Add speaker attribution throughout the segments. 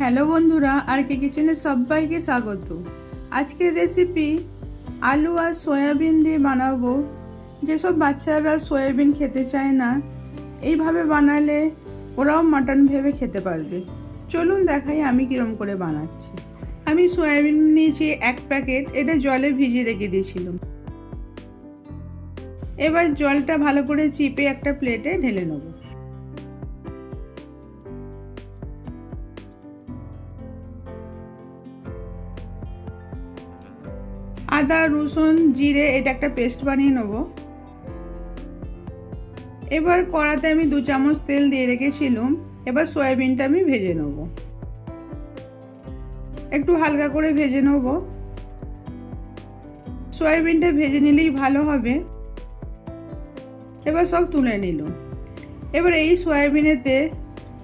Speaker 1: Hello বন্ধুরা আর কে কিচেনে সবাইকে স্বাগত। আজকের রেসিপি আলু আর সয়াবিন দিয়ে বানাবো। যেসব বাচ্চারা সয়াবিন খেতে চায় না, এইভাবে বানালে ওরাও মাটন ভেবে খেতে পারবে। চলুন দেখাই আমি কিরম করে বানাচ্ছি। আমি সয়াবিন নিয়েছি এক প্যাকেট, এটা জলে ভিজিয়ে রেখে দিয়েছিলাম। এবার জলটা ভালো করে চিপে একটা প্লেটে ঢেলে নেব। আদা, রসুন, জিরে, এটা একটা পেস্ট বানিয়ে নেব। এবার কড়াতে আমি দু চামচ তেল দিয়ে রেখেছিলাম। এবার সয়াবিনটা আমি ভেজে নেব। একটু হালকা করে ভেজে নেব। সয়াবিনটা ভেজে নিলেই ভালো হবে। এবার সব তুলে নিল এবার এই সয়াবিনেতে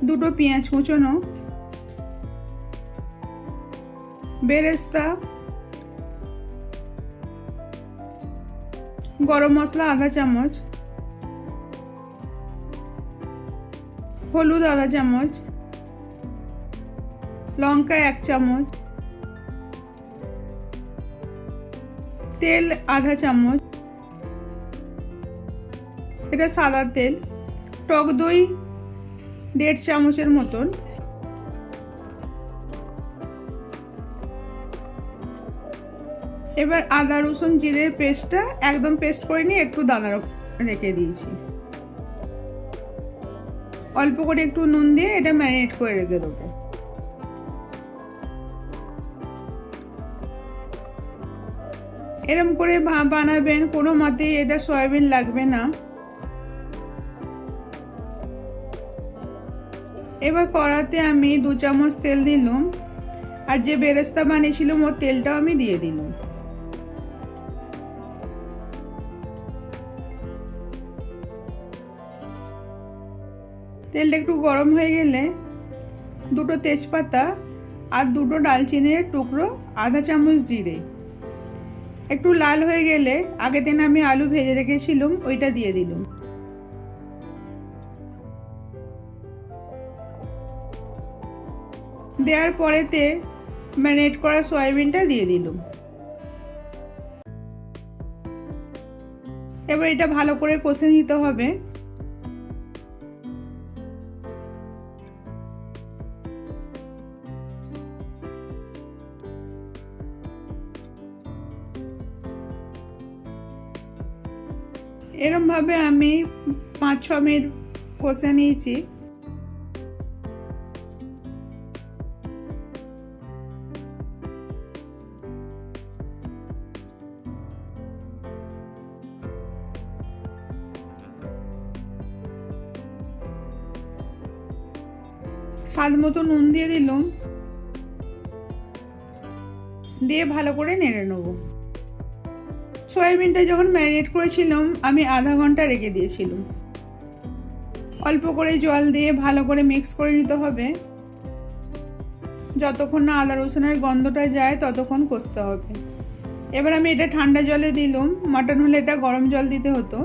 Speaker 1: দুটো পেঁয়াজ কুচোনো। বেরেস্তা গরম মশলা আধা চামচ। হলুদ আধা চামচ। লঙ্কা এক চামচ। তেল আধা চামচ। এটা সাদা তেল। টক দই দেড় চামচের মতন। এবার আদা রসুন জিরের পেস্টটা একদম পেস্ট করে নিয়ে একটু দানা রেখে দিয়েছি। অল্প করে একটু নুন দিয়ে এটা ম্যারিনেট করে রেখে দেবো। এরম করে বানাবেন, কোনো মতে এটা সয়াবিন লাগবে না। এবার কড়াতে আমি দু চামচ তেল দিলাম। আর যে বেরেস্তা বানিয়েছিলাম, ওর তেলটাও আমি দিয়ে দিলাম। তেলটা একটু গরম হয়ে গেলে দুটো তেজপাতা আর দুটো ডালচিনির টুকরো আধা চামচ জিরে। একটু লাল হয়ে গেলে আগে দিন আমি আলু ভেজে রেখেছিলাম, ওইটা দিয়ে দিলাম। দেওয়ার পরেতে ম্যারিনেট করা সয়াবিনটা দিয়ে দিলাম। এবার এটা ভালো করে কষে নিতে হবে। এরমভাবে আমি পাঁচ ছ মিনিট কষে নিয়েছি। স্বাদ মতো নুন দিয়ে দিলাম। দিয়ে ভালো করে নেড়ে নেব। সয়াবিনটা যখন ম্যারিনেট করেছিলাম, আমি আধা ঘণ্টা রেখে দিয়েছিলাম। অল্প করে জল দিয়ে ভালো করে মিক্স করে নিতে হবে। যতক্ষণ না আদা রসুনের গন্ধটা যায়, ততক্ষণ কষতে হবে। এবার আমি এটা ঠান্ডা জলে দিলাম। মাটন হলে এটা গরম জল দিতে হতো।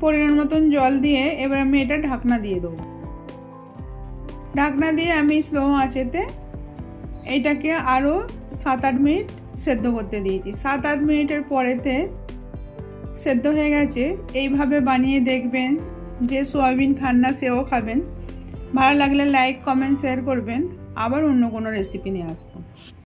Speaker 1: পরিমাণ মতন জল দিয়ে এবার আমি এটা ঢাকনা দিয়ে দেবো। ঢাকনা দিয়ে আমি স্লো আঁচেতে এইটাকে আরও সাত আট মিনিট সেদ্ধ করতে দিয়েছি। সাত আট মিনিটের পরেতে সেদ্ধ হয়ে গেছে। এইভাবে বানিয়ে দেখবেন যে সোয়াবিন খান না সেও খাবেন। ভালো লাগলে লাইক কমেন্ট শেয়ার করবেন। আবার অন্য কোনো রেসিপি নিয়ে আসব।